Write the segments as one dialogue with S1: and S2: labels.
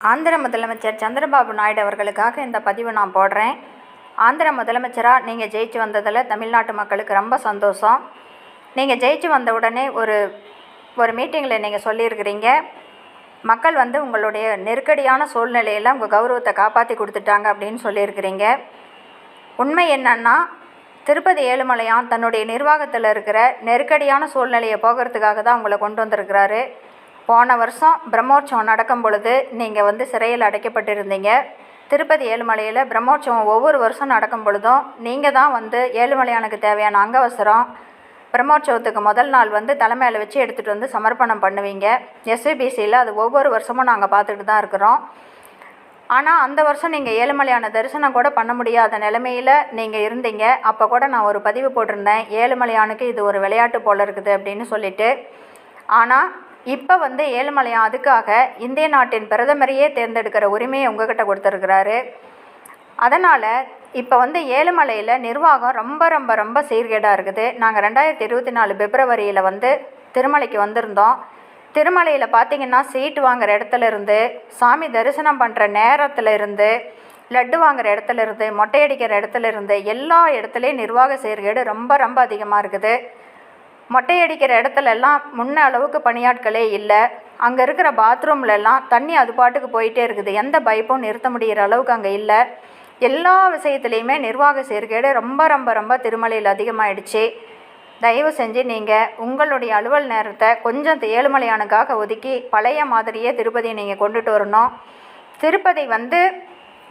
S1: ஆந்திர முதலமைச்சர் சந்திரபாபு நாயுடு அவர்களுக்காக இந்த பதிவை நான் போடுறேன். ஆந்திர முதலமைச்சராக நீங்கள் ஜெயிச்சு வந்ததில் தமிழ்நாட்டு மக்களுக்கு ரொம்ப சந்தோஷம். நீங்கள் ஜெயிச்சு வந்த உடனே ஒரு ஒரு மீட்டிங்கில் நீங்கள் சொல்லியிருக்கிறீங்க. மக்கள் வந்து உங்களுடைய நெருக்கடியான சூழ்நிலையில் உங்கள் கௌரவத்தை காப்பாற்றி கொடுத்துட்டாங்க அப்படின்னு சொல்லியிருக்கிறீங்க. உண்மை என்னன்னா திருப்பதி ஏழுமலையான் தன்னுடைய நிர்வாகத்தில் இருக்கிற நெருக்கடியான சூழ்நிலையை போகிறதுக்காக தான் உங்களை கொண்டு வந்திருக்கிறாரு. போன வருஷம் பிரம்மோற்சவம் நடக்கும் பொழுது நீங்கள் வந்து சிறையில் அடைக்கப்பட்டிருந்தீங்க. திருப்பதி ஏழுமலையில் பிரம்மோற்சவம் ஒவ்வொரு வருஷம் நடக்கும் பொழுதும் நீங்கள் தான் வந்து ஏழுமலையானுக்கு தேவையான அங்கவசரம் பிரம்மோற்சவத்துக்கு முதல் நாள் வந்து தலைமையில் வச்சு எடுத்துகிட்டு வந்து சமர்ப்பணம் பண்ணுவீங்க. எஸ்விபிசியில் அது ஒவ்வொரு வருஷமும் நாங்கள் பார்த்துட்டு தான் இருக்கிறோம். ஆனால் அந்த வருஷம் நீங்கள் ஏழுமலையான தரிசனம் கூட பண்ண முடியாத நிலைமையில் நீங்கள் இருந்தீங்க. அப்போ கூட நான் ஒரு பதிவு போட்டிருந்தேன். ஏழுமலையானுக்கு இது ஒரு விளையாட்டு போல இருக்குது அப்படின்னு சொல்லிட்டு. ஆனால் இப்போ வந்து ஏழுமலையான் அதுக்காக இந்திய நாட்டின் பிரதமரையே தேர்ந்தெடுக்கிற உரிமையை உங்ககிட்ட கொடுத்துருக்கிறாரு. அதனால் இப்போ வந்து ஏழுமலையில் நிர்வாகம் ரொம்ப ரொம்ப ரொம்ப சீர்கேடாக இருக்குது. நாங்கள் ரெண்டாயிரத்தி இருபத்தி நாலு பிப்ரவரியில் வந்து திருமலைக்கு வந்திருந்தோம். திருமலையில் பார்த்தீங்கன்னா சீட்டு வாங்குகிற இடத்துல இருந்து சாமி தரிசனம் பண்ணுற நேரத்தில் இருந்து லட்டு வாங்குகிற இடத்துல இருந்து மொட்டையடிக்கிற இடத்துல இருந்து எல்லா இடத்துலையும் நிர்வாக சீர்கேடு ரொம்ப ரொம்ப அதிகமாக இருக்குது. மொட்டையடிக்கிற இடத்துல எல்லாம் முன்ன அளவுக்கு பணியாட்களே இல்லை. அங்கே இருக்கிற பாத்ரூம்லலாம் தண்ணி அது பாட்டுக்கு போயிட்டே இருக்குது. எந்த பைப்பும் நிறுத்த முடிகிற அளவுக்கு அங்கே இல்லை. எல்லா விஷயத்துலையுமே நிர்வாக சீர்கேடு ரொம்ப ரொம்ப ரொம்ப திருமலையில் அதிகமாகிடுச்சு தயவு செஞ்சு நீங்கள் உங்களுடைய அலுவல் நேரத்தை கொஞ்சம் ஏழுமலையானுக்காக ஒதுக்கி பழைய மாதிரியே திருப்பதியை நீங்கள் கொண்டுட்டு வரணும். திருப்பதி வந்து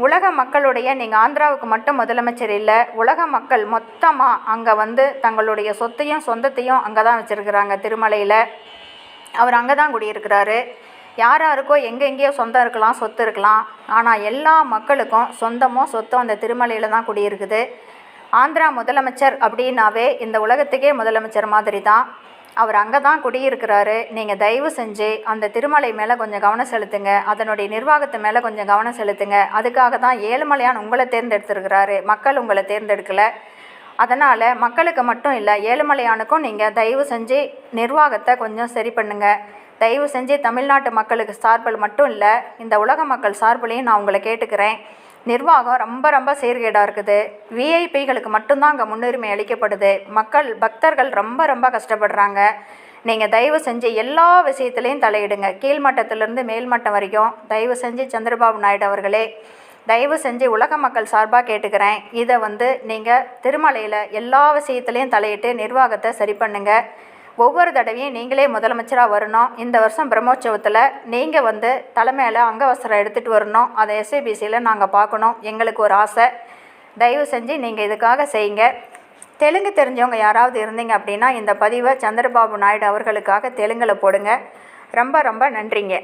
S1: உலக மக்களுடைய நீங்கள் ஆந்திராவுக்கு மட்டும் முதலமைச்சர் இல்லை உலக மக்கள் மொத்தமாக அங்கே வந்து தங்களுடைய சொத்தையும் சொந்தத்தையும் அங்கே தான் வச்சுருக்கிறாங்க. திருமலையில் அவர் அங்கே தான் குடியிருக்கிறாரு. யார் யாருக்கோ எங்கெங்கேயோ சொந்தம் இருக்கலாம் சொத்து இருக்கலாம். ஆனால் எல்லா மக்களுக்கும் சொந்தமோ சொத்தும் அந்த திருமலையில் தான் குடியிருக்குது. ஆந்திரா முதலமைச்சர் அப்படின்னாவே இந்த உலகத்துக்கே முதலமைச்சர் மாதிரி தான் அவர் அங்கே தான் குடியிருக்கிறாரு. நீங்கள் தயவு செஞ்சு அந்த திருமலை மேலே கொஞ்சம் கவனம் செலுத்துங்க. அதனுடைய நிர்வாகத்து மேலே கொஞ்சம் கவனம் செலுத்துங்க. அதுக்காக தான் ஏழுமலையான் உங்களை தேர்ந்தெடுத்திருக்கிறாரு. மக்கள் உங்களை தேர்ந்தெடுக்கலை. அதனால் மக்களுக்கு மட்டும் இல்லை ஏழுமலையானுக்கும் நீங்கள் தயவு செஞ்சு நிர்வாகத்தை கொஞ்சம் சரி பண்ணுங்கள் தயவு செஞ்சு தமிழ்நாட்டு மக்களுக்கு சார்பில் மட்டும் இல்லை இந்த உலக மக்கள் சார்பிலையும் நான் உங்களை கேட்டுக்கிறேன். நிர்வாகம் ரொம்ப ரொம்ப சீர்கேடாக இருக்குது. விஐபிகளுக்கு மட்டும்தான் அங்கே முன்னுரிமை அளிக்கப்படுது. மக்கள் பக்தர்கள் ரொம்ப ரொம்ப கஷ்டப்படுறாங்க. நீங்கள் தயவு செஞ்சு எல்லா விஷயத்துலையும் தலையிடுங்க. கீழ்மட்டத்திலேருந்து மேல்மட்டம் வரைக்கும் தயவு செஞ்சு சந்திரபாபு நாயுடு அவர்களே தயவு செஞ்சு உலக மக்கள் சார்பாக கேட்டுக்கிறேன். இதை வந்து நீங்கள் திருமலையில் எல்லா விஷயத்துலையும் தலையிட்டு நிர்வாகத்தை சரி பண்ணுங்கள் ஒவ்வொரு தடவையும் நீங்களே முதலமைச்சராக வரணும். இந்த வருஷம் பிரம்மோற்சவத்தில் நீங்கள் வந்து தலைமையில் அங்கவசரம் எடுத்துகிட்டு வரணும். அதை எஸ்ஐபிசியில் நாங்கள் பார்க்கணும். எங்களுக்கு ஒரு ஆசை. தயவு செஞ்சு நீங்கள் இதுக்காக செய்யுங்க. தெலுங்கு தெரிஞ்சவங்க யாராவது இருந்தீங்க அப்படின்னா இந்த பதிவை சந்திரபாபு நாயுடு அவர்களுக்காக தெலுங்கில் போடுங்க. ரொம்ப ரொம்ப நன்றிங்க.